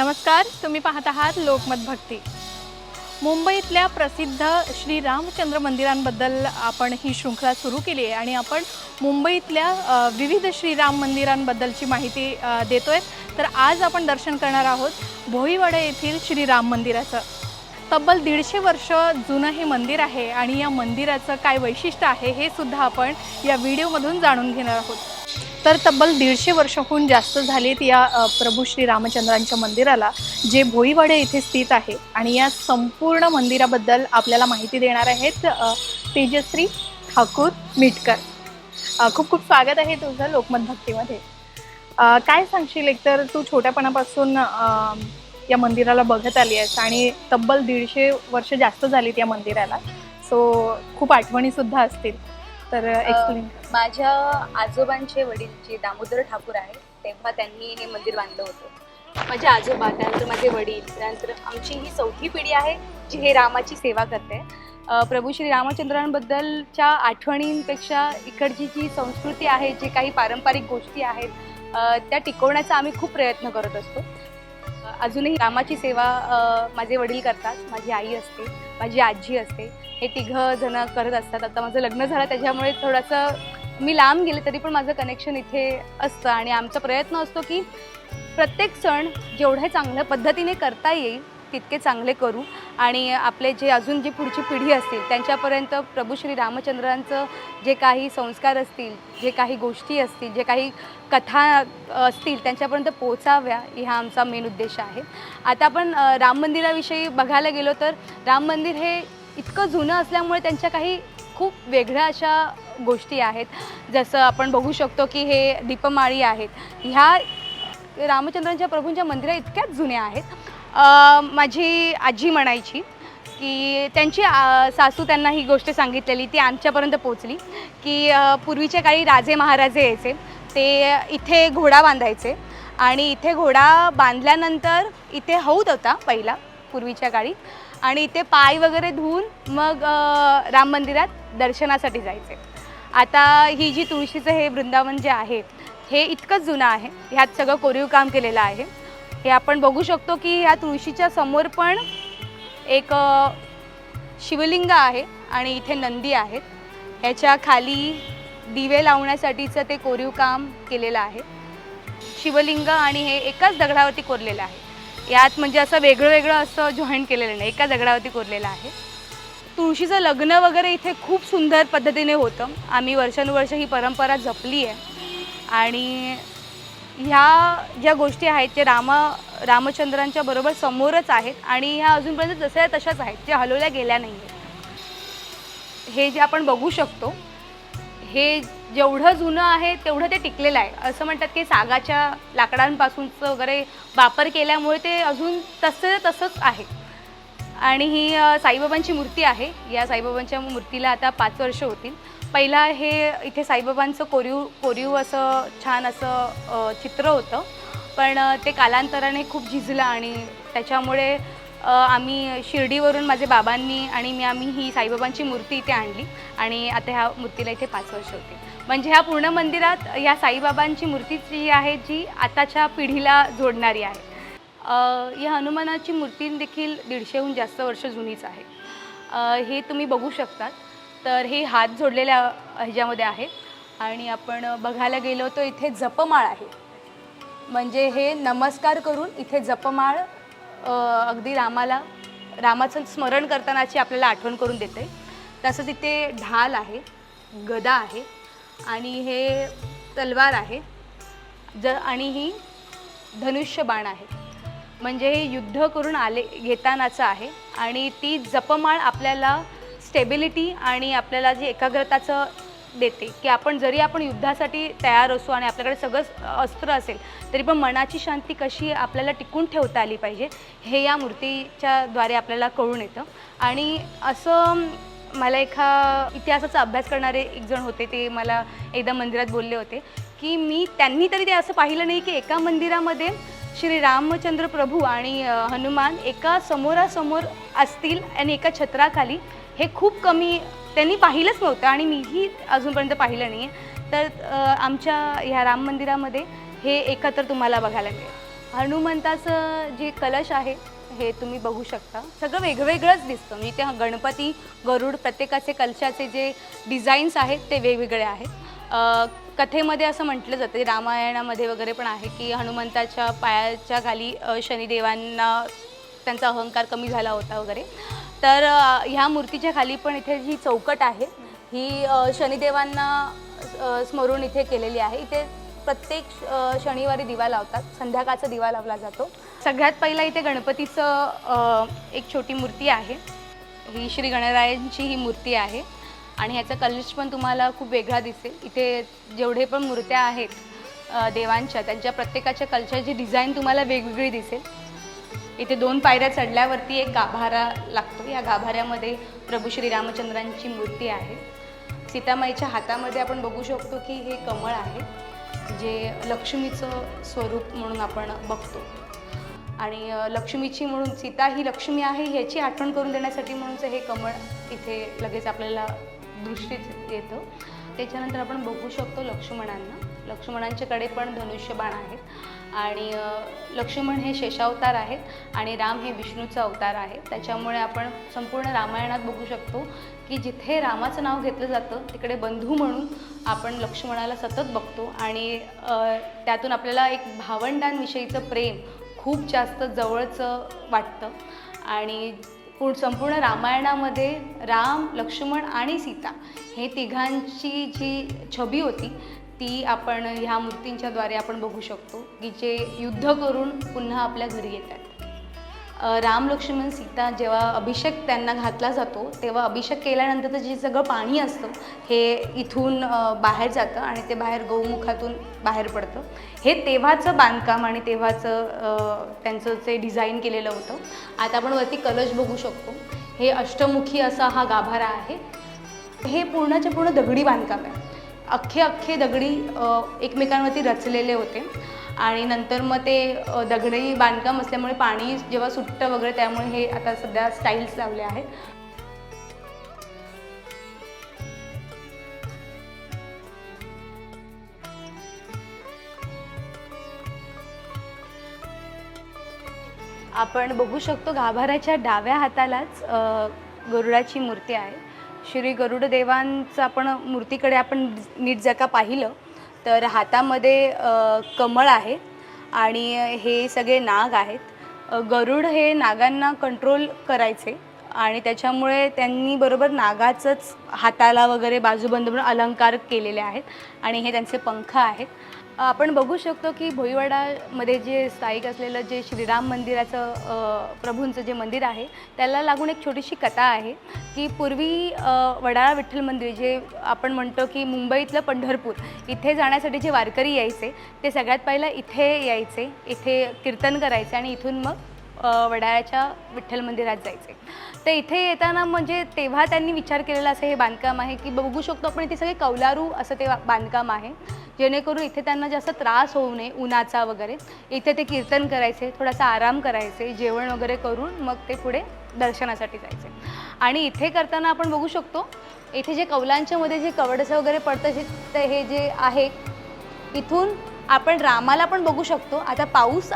नमस्कार तुम्ही पाहत आहात लोकमत भक्ती. मुंबईतल्या प्रसिद्ध श्री रामचंद्र मंदिरांबद्दल आपण ही शृंखला सुरू केली आहे आणि आपण मुंबईतल्या विविध श्रीराम मंदिरांबद्दलची माहिती देतो देतोय. तर आज आपण दर्शन करणार आहोत भोईवाडा येथील श्रीराम मंदिराचं. तब्बल दीडशे वर्ष जुनं हे मंदिर आहे आणि या मंदिराचं काय वैशिष्ट्य आहे हे सुद्धा आपण या व्हिडिओमधून जाणून घेणार आहोत. तर तब्बल दीडशे वर्षाहून जास्त झालीत या प्रभू श्री रामचंद्रांच्या मंदिराला जे भोईवाडे इथे स्थित आहे. आणि या संपूर्ण मंदिराबद्दल आपल्याला माहिती देणार आहेत तेजश्री ठाकूर मिटकर. खूप खूप स्वागत आहे तुझं लोकमत भक्तीमध्ये. काय सांगशील एकतर? तू छोट्यापणापासून या मंदिराला बघत आली आहेस आणि तब्बल दीडशे वर्ष जास्त झालीत या मंदिराला. सो खूप आठवणी सुद्धा असतील. तर एक्सप्लेन माझ्या आजोबांचे वडील जे दामोदर ठाकूर आहेत तेव्हा त्यांनी हे मंदिर बांधलं होतं. माझे आजोबा त्यानंतर माझे वडील त्यानंतर आमची ही चौथी पिढी आहे जी हे रामाची सेवा करते. प्रभू श्री रामचंद्रांबद्दलच्या आठवणींपेक्षा इकडची जी संस्कृती आहे जे काही पारंपरिक गोष्टी आहेत त्या टिकवण्याचा आम्ही खूप प्रयत्न करत असतो. अजूनही रामाची सेवा माझे वडील करतात. माझी आई असते माझी आजी असते. हे तिघं जण करत असतात. आता माझं लग्न झालं त्याच्यामुळे थोडंसं मी लांब गेले तरी पण माझं कनेक्शन इथे असतं. आणि आमचा प्रयत्न असतो की प्रत्येक सण जेवढे चांगल्या पद्धतीने करता येईल तितके चांगले करू. आणि आपले जे अजून जी पुढची पिढी असतील त्यांच्यापर्यंत प्रभू श्री रामचंद्रांचं जे काही संस्कार असतील जे काही गोष्टी असतील जे काही कथा असतील त्यांच्यापर्यंत पोचाव्या हा आमचा मेन उद्देश आहे. आता आपण राम मंदिराविषयी बघायला गेलो तर राम मंदिर हे इतकं जुनं असल्यामुळे त्यांच्या काही खूप वेगळ्या अशा गोष्टी आहेत. जसं आपण बघू शकतो की हे दीपमाळी आहेत. ह्या रामचंद्रांच्या प्रभूंच्या मंदिरा इतक्याच जुन्या आहेत. माझी आजी म्हणायची की त्यांची सासू त्यांना ही गोष्ट सांगितलेली ती आमच्यापर्यंत पोचली की पूर्वीच्या काळी राजे महाराजे यायचे ते इथे घोडा बांधायचे आणि इथे घोडा बांधल्यानंतर इथे हौद होता पहिला पूर्वीच्या काळी आणि इथे पाय वगैरे धुवून मग राम मंदिरात दर्शनासाठी जायचे. आता ही जी तुळशीचं हे वृंदावन जे आहे हे इतकंच जुनं आहे ह्यात सगळं कोरीव काम केलेलं आहे. हे आपण बघू शकतो की ह्या तुळशीच्या समोर पण एक शिवलिंग आहे आणि इथे नंदी आहेत. ह्याच्या खाली दिवे लावण्यासाठीचं ते कोरीव काम केलेलं आहे. शिवलिंग आणि हे एकाच दगडावरती कोरलेलं आहे. यात म्हणजे असं वेगळं वेगळं असं जॉईन केलेलं नाही एका दगडावरती कोरलेलं आहे. तुळशीचं लग्न वगैरे इथे खूप सुंदर पद्धतीने होतं. आम्ही वर्षानुवर्ष ही परंपरा जपली आहे आणि ह्या ज्या गोष्टी आहेत जे रामा रामचंद्रांच्या बरोबर समोरच आहेत आणि ह्या अजूनपर्यंत जसं तशाच आहेत ज्या हलवल्या गेल्या नाही आहेत हे जे आपण बघू शकतो हे जेवढं जुनं आहे तेवढं ते टिकलेलं आहे. असं म्हणतात की सागाच्या लाकडांपासूनचं वगैरे वापर केल्यामुळे ते अजून तसं तसंच आहे. आणि ही साईबाबांची मूर्ती आहे. या साईबाबांच्या मूर्तीला आता पाच वर्ष होतील. पहिला हे इथे साईबाबांचं कोरीव कोरीव असं छान असं चित्र होतं. पण ते कालांतराने खूप झिजलं आणि त्याच्यामुळे आम्ही शिर्डीवरून माझे बाबांनी आणि मी आम्ही ही साईबाबांची मूर्ती इथे आणली आणि आता ह्या मूर्तीला इथे पाच वर्ष होती. म्हणजे ह्या पूर्ण मंदिरात या साईबाबांची मूर्ती जी आहे जी आताच्या पिढीला जोडणारी आहे. या हनुमानाची मूर्ती देखील दीडशेहून जास्त वर्ष जुनीच आहे. हे तुम्ही बघू शकतात. तर हे हात जोडलेल्या ह्याच्यामध्ये आहे. आणि आपण बघायला गेलो तर इथे जपमाळ आहे. म्हणजे हे नमस्कार करून इथे जपमाळ अगदी रामाला रामाचं स्मरण करतानाची आपल्याला आठवण करून देते. तसंच इथे ढाल आहे गदा आहे आणि हे तलवार आहे. ज आणि ही धनुष्यबाण आहे. म्हणजे हे युद्ध करून आले घेतानाचं आहे. आणि ती जपमाळ आपल्याला स्टेबिलिटी आणि आपल्याला जी एकाग्रताचं देते की आपण जरी आपण युद्धासाठी तयार असू आणि आपल्याकडे सगळं अस्त्र असेल तरी पण मनाची शांती कशी आपल्याला टिकून ठेवता आली पाहिजे हे या मूर्तीच्या द्वारे आपल्याला कळून येतं. आणि असं मला एका इतिहासाचा अभ्यास करणारे एक जण होते ते मला एकदा मंदिरात बोलले होते की मी त्यांनी तरी ते असं पाहिलं नाही की एका मंदिरामध्ये श्री रामचंद्र प्रभू आणि हनुमान एका समोरासमोर असतील आणि एका छत्राखाली हे खूप कमी त्यांनी पाहिलंच नव्हतं आणि मीही अजूनपर्यंत पाहिलं नाही आहे तर आमच्या ह्या राम मंदिरामध्ये हे एकत्र तुम्हाला बघायला मिळेल. हनुमंताचं जे कलश आहे हे तुम्ही बघू शकता. सगळं वेगवेगळंच दिसतं. म्हणजे ते गणपती गरुड प्रत्येकाचे कलशाचे जे डिझाईन्स आहेत ते वेगवेगळे आहेत. कथेमध्ये असं म्हटलं जातं रामायणामध्ये वगैरे पण आहे की हनुमंताच्या पायाच्या खाली शनिदेवांना त्यांचा अहंकार कमी झाला होता वगैरे. तर ह्या मूर्तीच्या खाली पण इथे जी चौकट आहे. ही शनिदेवांना स्मरून इथे केलेली आहे. इथे प्रत्येक शनिवारी दिवा लावतात. संध्याकाळचा दिवा लावला जातो. सगळ्यात पहिला इथे गणपतीचं एक छोटी मूर्ती आहे. ही श्री गणरायांची ही मूर्ती आहे. आणि ह्याचा कलश पण तुम्हाला खूप वेगळा दिसेल. इथे जेवढे पण मूर्त्या आहेत देवांच्या त्यांच्या प्रत्येकाच्या कलशाची डिझाईन तुम्हाला वेगवेगळी दिसेल. इथे दोन पायऱ्या चढल्यावरती एक गाभारा लागतो. या गाभाऱ्यामध्ये प्रभू श्री रामचंद्रांची मूर्ती आहे. सीतामाईच्या हातामध्ये आपण बघू शकतो की हे कमळ आहे जे लक्ष्मीचं स्वरूप म्हणून आपण बघतो. आणि लक्ष्मीची म्हणून सीता ही लक्ष्मी आहे ह्याची आठवण करून देण्यासाठी म्हणूनच हे कमळ इथे लगेच आपल्याला दृष्टीत येतं. त्याच्यानंतर आपण बघू शकतो लक्ष्मणांना. लक्ष्मणांच्याकडे पण धनुष्यबाण आहेत. आणि लक्ष्मण हे शेषावतार आहेत आणि राम हे विष्णूचा अवतार आहे. त्याच्यामुळे आपण संपूर्ण रामायणात बघू शकतो की जिथे रामाचं नाव घेतलं जातं तिकडे बंधू म्हणून आपण लक्ष्मणाला सतत बघतो आणि त्यातून आपल्याला एक भावंडांविषयीचं प्रेम खूप जास्त जवळचं वाटतं. आणि पूर्ण संपूर्ण रामायणामध्ये राम लक्ष्मण आणि सीता हे तिघांची जी छबी होती ती आपण ह्या मूर्तींच्याद्वारे आपण बघू शकतो की जे युद्ध करून पुन्हा आपल्या घरी येतात. राम लक्ष्मण सीता जेव्हा अभिषेक त्यांना घातला जातो तेव्हा अभिषेक केल्यानंतरचं जे सगळं पाणी असतं हे इथून बाहेर जातं आणि ते बाहेर गौमुखातून बाहेर पडतं. हे तेव्हाचं बांधकाम आणि तेव्हाचं त्यांचं जे डिझाईन केलेलं होतं. आता आपण वरती कलश बघू शकतो. हे अष्टमुखी असा हा गाभारा आहे. हे पूर्णच्या पूर्ण दगडी बांधकाम आहे. अख्खे अख्खे दगडी एकमेकांवरती रचलेले होते. आणि नंतर मग ते दगडी बांधकाम असल्यामुळे पाणी जेव्हा सुटतं वगैरे त्यामुळे हे आता सध्या स्टाईल्स लावले आहेत. आपण बघू शकतो गाभाऱ्याच्या डाव्या हातालाच गरुडाची मूर्ती आहे. श्री गरुडदेवांचं आपण मूर्तीकडे आपण नीट जर का पाहिलं तर हातामध्ये कमळ आहे आणि हे सगळे नाग आहेत. गरुड हे नागांना कंट्रोल करायचे आणि त्याच्यामुळे त्यांनी बरोबर नागाचंच हाताला वगैरे बाजूबंद म्हणून अलंकार केलेले आहेत आणि हे त्यांचे पंख आहेत. आपण बघू शकतो की भोईवाडामध्ये जे स्थायिक असलेलं जे श्रीराम मंदिराचं प्रभूंचं जे मंदिर आहे त्याला लागून एक छोटीशी कथा आहे की पूर्वी वडाळा विठ्ठल मंदिर जे आपण म्हणतो की मुंबईतलं पंढरपूर इथे जाण्यासाठी जे वारकरी यायचे ते सगळ्यात पहिलं इथे यायचे इथे कीर्तन करायचे आणि इथून मग वडाळ्याच्या विठ्ठल मंदिरात जायचे. तर इथे येताना म्हणजे तेव्हा त्यांनी विचार केलेला असं हे बांधकाम आहे की बघू शकतो आपण इथे सगळे कौलारू असं ते बांधकाम आहे. जेणेकरून इथे त्यांना जास्त त्रास होऊ नये उन्हाचा वगैरे. इथे ते कीर्तन करायचे थोडासा आराम करायचे जेवण वगैरे करून मग ते पुढे दर्शनासाठी जायचे. आणि इथे करताना आपण बघू शकतो इथे जे कौलांच्यामध्ये जे कवडसं वगैरे पडतं ते हे जे आहे इथून आपण रामाला पण बघू शकतो. आता पाऊस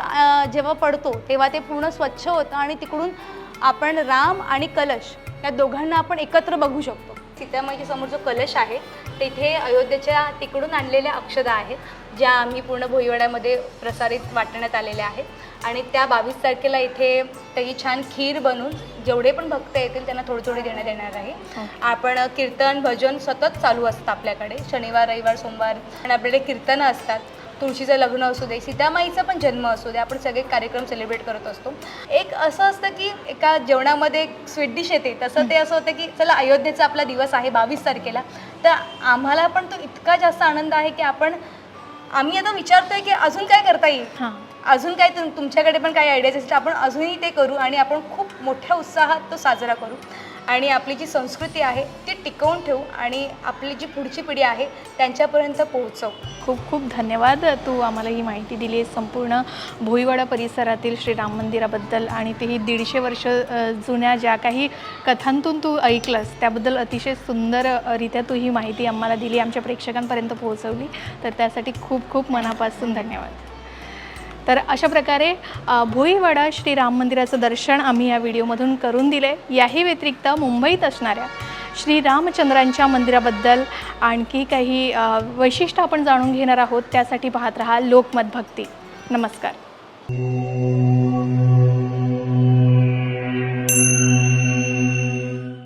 जेव्हा पडतो तेव्हा ते पूर्ण स्वच्छ होतं आणि तिकडून आपण राम आणि कलश या दोघांना आपण एकत्र बघू शकतो. सीतामाईच्या समोर जो कलश आहे तेथे अयोध्येच्या तिकडून आणलेल्या अक्षदा आहेत ज्या आम्ही पूर्ण भोईवाड्यामध्ये प्रसारित वाटण्यात आलेल्या आहेत. आणि त्या बावीस तारखेला इथे त्याची छान खीर बनवून जेवढे पण भक्त येतील त्यांना थोडे थोडे देण्यात येणार आहे. आपण कीर्तन भजन सतत चालू असतं आपल्याकडे. शनिवार रविवार सोमवार आणि आपल्याकडे कीर्तनं असतात. तुळशीचं लग्न असू दे सीतामाईचा पण जन्म असू दे आपण सगळे कार्यक्रम सेलिब्रेट करत असतो. एक असं असतं की एका जेवणामध्ये एक स्वीट डिश येते तसं ते असं होतं की चला अयोध्येचा आपला दिवस आहे बावीस तारखेला. तर आम्हाला पण तो इतका जास्त आनंद आहे की आपण आम्ही आता विचारतोय की अजून काय करता येईल? हां. अजून काय तुम तुमच्याकडे पण काही आयडियाज असतील आपण अजूनही ते करू आणि आपण खूप मोठ्या उत्साहात तो साजरा करू. आणि आपली जी संस्कृती आहे ती टिकवून ठेवू आणि आपली जी पुढची पिढी आहे त्यांच्यापर्यंत पोहोचवू. खूप खूप धन्यवाद. तू आम्हाला ही माहिती दिली. आहे संपूर्ण भोईवाडा परिसरातील श्रीराम मंदिराबद्दल आणि तेही दीडशे वर्ष जुन्या ज्या काही कथांतून तू ऐकलंस त्याबद्दल अतिशय सुंदररित्या तू ही माहिती आम्हाला दिली. आमच्या प्रेक्षकांपर्यंत पोहोचवली. तर त्यासाठी खूप खूप मनापासून धन्यवाद. तर अशा प्रकारे भोईवाडा श्री राम मंदिराचं दर्शन आम्ही या व्हिडिओमधून करून दिले. याही व्यतिरिक्त मुंबईत असणाऱ्या श्री रामचंद्रांच्या मंदिराबद्दल आणखी काही वैशिष्ट्य आपण जाणून घेणार आहोत. त्यासाठी पाहत रहा लोकमत भक्ती नमस्कार.